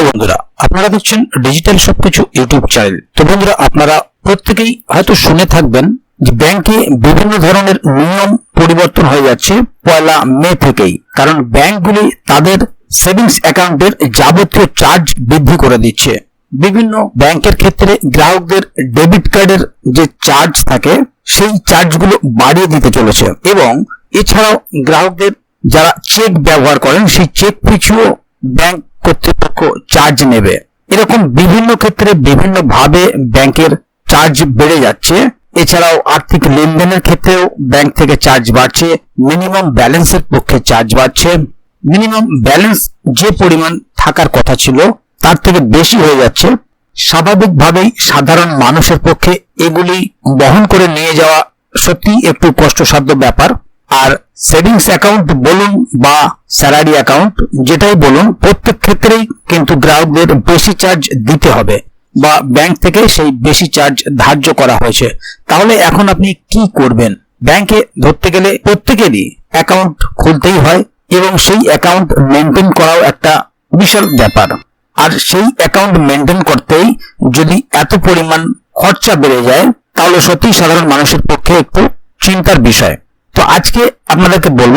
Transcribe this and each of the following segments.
Hello বন্ধুরা, আপনারা দেখছেন ডিজিটাল সবকিছু ইউটিউব চ্যানেল। তো বন্ধুরা, আপনারা প্রত্যেকেই হয়তো শুনে থাকবেন যে ব্যাংকে বিভিন্ন ধরনের নিয়ম পরিবর্তন হয়ে যাচ্ছে পয়লা মে থেকেই। কারণ ব্যাংকগুলি তাদের সেভিংস অ্যাকাউন্টের যাবতীয় চার্জ বৃদ্ধি করে দিচ্ছে। বিভিন্ন ব্যাংকের ক্ষেত্রে গ্রাহকদের ডেবিট কার্ডের যে চার্জ থাকে, সেই চার্জগুলো বাড়িয়ে দিতে চলেছে। এবং এছাড়াও গ্রাহকদের যারা চেক ব্যবহার করেন, সেই চেক পিছুও ব্যাংক কর্তৃপক্ষ চার্জ নেবে। এরকম বিভিন্ন ক্ষেত্রে বিভিন্ন ভাবে ব্যাংকের চার্জ বেড়ে যাচ্ছে। এছাড়াও আর্থিক লেনদেনের ক্ষেত্রেও ব্যাংক থেকে চার্জ বাড়ছে। মিনিমাম ব্যালেন্সের পক্ষে চার্জ বাড়ছে। মিনিমাম ব্যালেন্স যে পরিমাণ থাকার কথা ছিল, তার থেকে বেশি হয়ে যাচ্ছে। স্বাভাবিকভাবেই সাধারণ মানুষের পক্ষে এগুলি বহন করে নিয়ে যাওয়া সত্যি একটু কষ্টসাধ্য ব্যাপার। আর সেভিংস অ্যাকাউন্ট বলুন বা স্যালারি অ্যাকাউন্ট, যেটাই বলুন, প্রত্যেক ক্ষেত্রেই কিন্তু গ্রাহকদের বেশি চার্জ দিতে হবে বা ব্যাংক থেকে সেই বেশি চার্জ ধার্য করা হয়েছে। তাহলে এখন আপনি কি করবেন? ব্যাংকে ধরতে গেলে প্রত্যেকেরই অ্যাকাউন্ট খুলতেই হয় এবং সেই অ্যাকাউন্ট মেনটেন করাও একটা বিশাল ব্যাপার। আর সেই অ্যাকাউন্ট মেনটেন করতেই যদি এত পরিমাণ খরচা বেড়ে যায়, তাহলে সত্যি সাধারণ মানুষের পক্ষে একটু চিন্তার বিষয়। তো আজকে আপনাদেরকে বলব,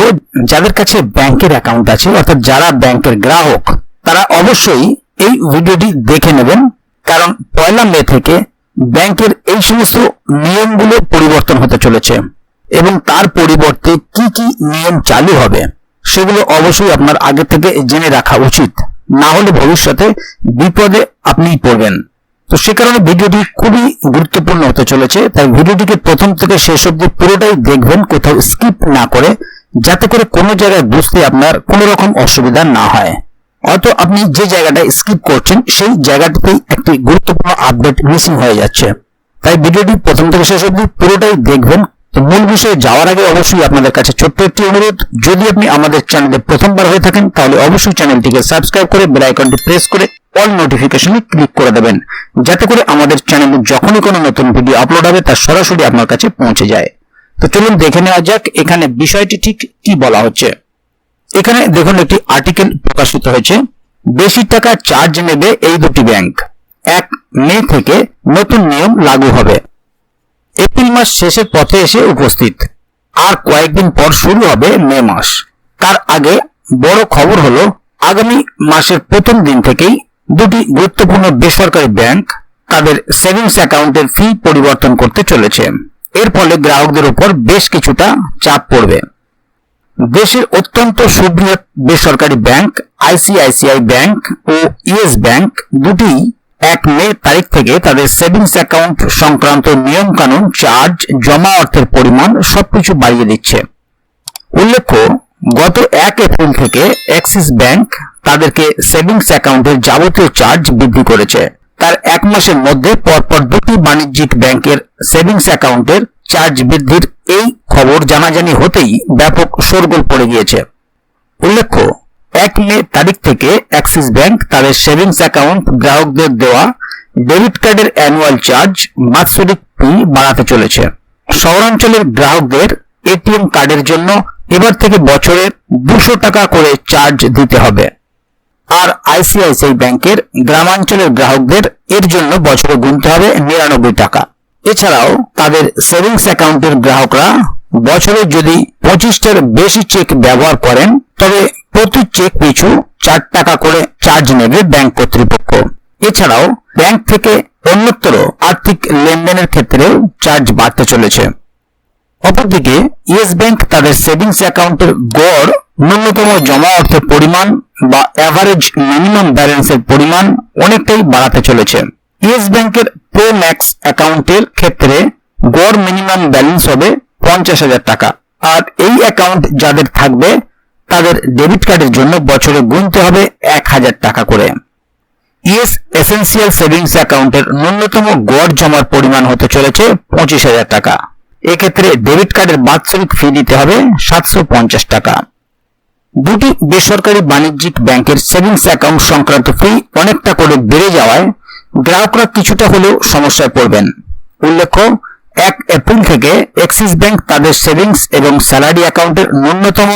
যাদের কাছে ব্যাংকের অ্যাকাউন্ট আছে, অর্থাৎ যারা ব্যাংকের গ্রাহক, তারা অবশ্যই এই ভিডিওটি দেখে নেবেন। কারণ পয়লা মে থেকে ব্যাংকের এই সমস্ত নিয়মগুলো পরিবর্তন হতে চলেছে এবং তার পরিবর্তে কি কি নিয়ম চালু হবে, সেগুলো অবশ্যই আপনার আগে থেকে জেনে রাখা উচিত। না হলে ভবিষ্যতে বিপদে আপনিই পড়বেন। তো সে কারণে ভিডিওটি খুবই গুরুত্বপূর্ণ হতে চলেছে। তাই ভিডিওটিকে প্রথম থেকে শেষ অব্দি পুরোটাই দেখবেন, কোথাও স্কিপ না করে, যাতে করে কোনো জায়গায় বুঝতে আপনার কোনো রকম অসুবিধা না হয়। হয়তো আপনি যে জায়গাটা স্কিপ করছেন, সেই জায়গাটিতেই একটি গুরুত্বপূর্ণ আপডেট মিসিং হয়ে যাচ্ছে। তাই ভিডিওটি প্রথম থেকে শেষ অব্দি পুরোটাই দেখবেন। তো মূল বিষয়ে যাওয়ার আগে অবশ্যই আপনাদের কাছে ছোট্ট একটি অনুরোধ, যদি আপনি আমাদের চ্যানেলে প্রথমবার হয়ে থাকেন, তাহলে অবশ্যই চ্যানেলটিকে সাবস্ক্রাইব করে বেল আইকনটি প্রেস করে অল নোটিফিকেশনে ক্লিক করে দেবেন। যাতে করে আমাদের চ্যানেলে যখনই কোনো নতুন ভিডিও আপলোড হবে, তা সরাসরি আপনার কাছে পৌঁছে যায়। তো চলুন দেখে নেওয়া যাক এখানে বিষয়টি ঠিক কি বলা হচ্ছে। এখানে দেখুন একটি আর্টিকেল প্রকাশিত হয়েছে। বেশি টাকা চার্জ নেবে এই দুটি ব্যাংক এক মে থেকে নতুন নিয়ম লাগু হবে। এপ্রিল মাস শেষের পথে এসে উপস্থিত। আর কয়েকদিন পর শুরু হবে মে মাস। তার আগে বড় খবর হলো, আগামী মাসের প্রথম দিন থেকেই দুটি গুরুত্বপূর্ণ বেসরকারি ব্যাংক তাদের সেভিংস অ্যাকাউন্টের ফি পরিবর্তন করতে চলেছে। এর ফলে গ্রাহকদের উপর বেশ কিছুটা চাপ পড়বে। দেশের অত্যন্ত সুবৃহৎ বেসরকারি ব্যাংক, আইসিআইসিআই ব্যাংক ও ইয়েস ব্যাংক দুটি এক মে তারিখ থেকে তাদের সেভিংস অ্যাকাউন্ট সংক্রান্ত নিয়মকানুন, চার্জ, জমা অর্থের পরিমাণ সবকিছু বাড়িয়ে দিচ্ছে। উল্লেখ্য, গত এক এপ্রিল থেকে অ্যাক্সিস ব্যাংক তাদেরকে সেভিংস অ্যাকাউন্টের যাবতীয় চার্জ বৃদ্ধি করেছে। তার এক মাসের মধ্যে পরপর দুটি বাণিজ্যিক ব্যাংকের সেভিংস অ্যাকাউন্টের চার্জ বৃদ্ধির এই খবর জানাজানি হতেই ব্যাপক শোরগোল পড়ে গিয়েছে। উল্লেখ্য, এক মে তারিখ থেকে অ্যাক্সিস ব্যাংক তাদের সেভিংস অ্যাকাউন্ট গ্রাহকদের দেওয়া ডেবিট কার্ডের অ্যানুয়াল চার্জ বাৎসরিক ফি বাড়াতে চলেছে। শহরাঞ্চলের গ্রাহকদের এটিএম কার্ডের জন্য এবার থেকে বছরে দুশো টাকা করে চার্জ দিতে হবে। আর আইসিআইসিআই ব্যাংকের গ্রামাঞ্চলের গ্রাহকদের এর জন্য বছরে গুনতে হবে নিরানব্বই টাকা। এছাড়াও তাদের সেভিংস অ্যাকাউন্টের গ্রাহকরা বছরে যদি পঁচিশটার বেশি চেক ব্যবহার করেন, তবে প্রতি চেক পিছু চার টাকা করে চার্জ নেবে ব্যাংক কর্তৃপক্ষ। এছাড়াও ব্যাংক থেকে অন্যত্র আর্থিক লেনদেনের ক্ষেত্রেও চার্জ বাড়তে চলেছে। অপরদিকে ইয়েস ব্যাংক তাদের সেভিংস অ্যাকাউন্টের গড় ন্যূনতম জমা অর্থের পরিমাণ বা অ্যাভারেজ মিনিমাম ব্যালেন্সের পরিমাণ অনেকটাই বাড়াতে চলেছে। ইয়েস ব্যাংকের প্রো ম্যাক্স অ্যাকাউন্টের ক্ষেত্রে গড় মিনিমাম ব্যালেন্স হবে পঞ্চাশ হাজার টাকা। আর এই অ্যাকাউন্ট যাদের থাকবে, তাদের ডেবিট কার্ডের জন্য বছরে গুনতে হবে এক হাজার টাকা করে। ইয়েস এসেন্সিয়াল সেভিংস অ্যাকাউন্টের ন্যূনতম গড় জমার পরিমাণ হতে চলেছে পঁচিশ হাজার টাকা। এক্ষেত্রে ডেবিট কার্ডের বাৎসরিক ফি দিতে হবে সাতশো পঞ্চাশ টাকা। দুটি বেসরকারি বাণিজ্যিক ব্যাংকের সেভিংস অ্যাকাউন্ট সংক্রান্ত ফি অনেকটা করে বেড়ে যাওয়ায় গ্রাহকরা কিছুটা হলেও সমস্যায় পড়বেন। উল্লেখ্য, এক এপ্রিল থেকে এক্সিস ব্যাংক তাদের সেভিংস এবং স্যালারি অ্যাকাউন্টের ন্যূনতম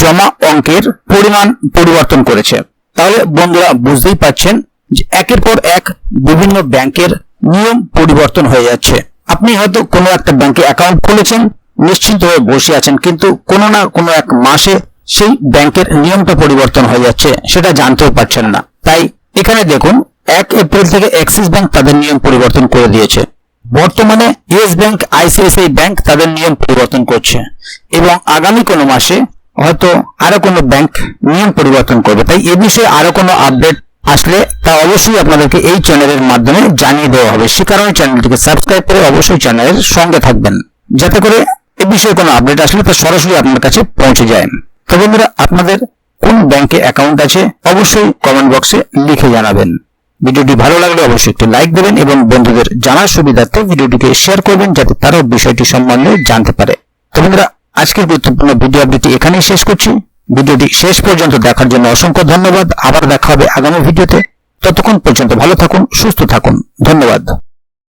জমা অঙ্কের পরিমাণ পরিবর্তন করেছে। তাহলে বন্ধুরা বুঝতেই পাচ্ছেন যে একের পর এক বিভিন্ন ব্যাংকের নিয়ম পরিবর্তন হয়ে যাচ্ছে। আপনি হয়তো কোনো একটা ব্যাংকে অ্যাকাউন্ট খুলেছেন, নিশ্চিন্ত হয়ে বসে আছেন, কিন্তু কোনো না কোনো এক মাসে সেই ব্যাংকের নিয়মটা পরিবর্তন হয়ে যাচ্ছে, সেটা জানতেও পারছেন না। তাই এখানে দেখুন, এক এপ্রিল থেকে অ্যাক্সিস ব্যাংক তাদের নিয়ম পরিবর্তন করে দিয়েছে। বর্তমানে ইয়েস ব্যাংক, আইসিআইসিআই ব্যাংক তাদের নিয়ম পরিবর্তন করছে। এবং আগামী কোনো মাসে হয়তো আরও কোনো ব্যাংক নিয়ম পরিবর্তন করবে। তাই এ বিষয়ে আরও কোনো আপডেট আসলে তা অবশ্যই আপনাদেরকে এই চ্যানেলের মাধ্যমে জানিয়ে দেওয়া হবে। সে কারণে চ্যানেলটিকে সাবস্ক্রাইব করে অবশ্যই চ্যানেলের সঙ্গে থাকবেন, যাতে করে এ বিষয়ে কোনো আপডেট আসলে তা সরাসরি আপনার কাছে পৌঁছে যায়। তো বন্ধুরা, আপনাদের কোন ব্যাংকে অ্যাকাউন্ট আছে অবশ্যই কমেন্ট বক্সে লিখে জানাবেন। ভিডিওটি ভালো লাগলে অবশ্যই একটি লাইক দেবেন এবং বন্ধুদের জানার সুবিধার্থে ভিডিওটিকে শেয়ার করবেন যাতে তারাও বিষয়টি সম্বন্ধে জানতে পারে। তো বন্ধুরা, আজকের গুরুত্বপূর্ণ ভিডিও আপডেটটি এখানেই শেষ করছি। ভিডিওটি শেষ পর্যন্ত দেখার জন্য অসংখ্য ধন্যবাদ। আবার দেখা হবে আগামী ভিডিওতে ততক্ষণ পর্যন্ত ভালো থাকুন, সুস্থ থাকুন। ধন্যবাদ।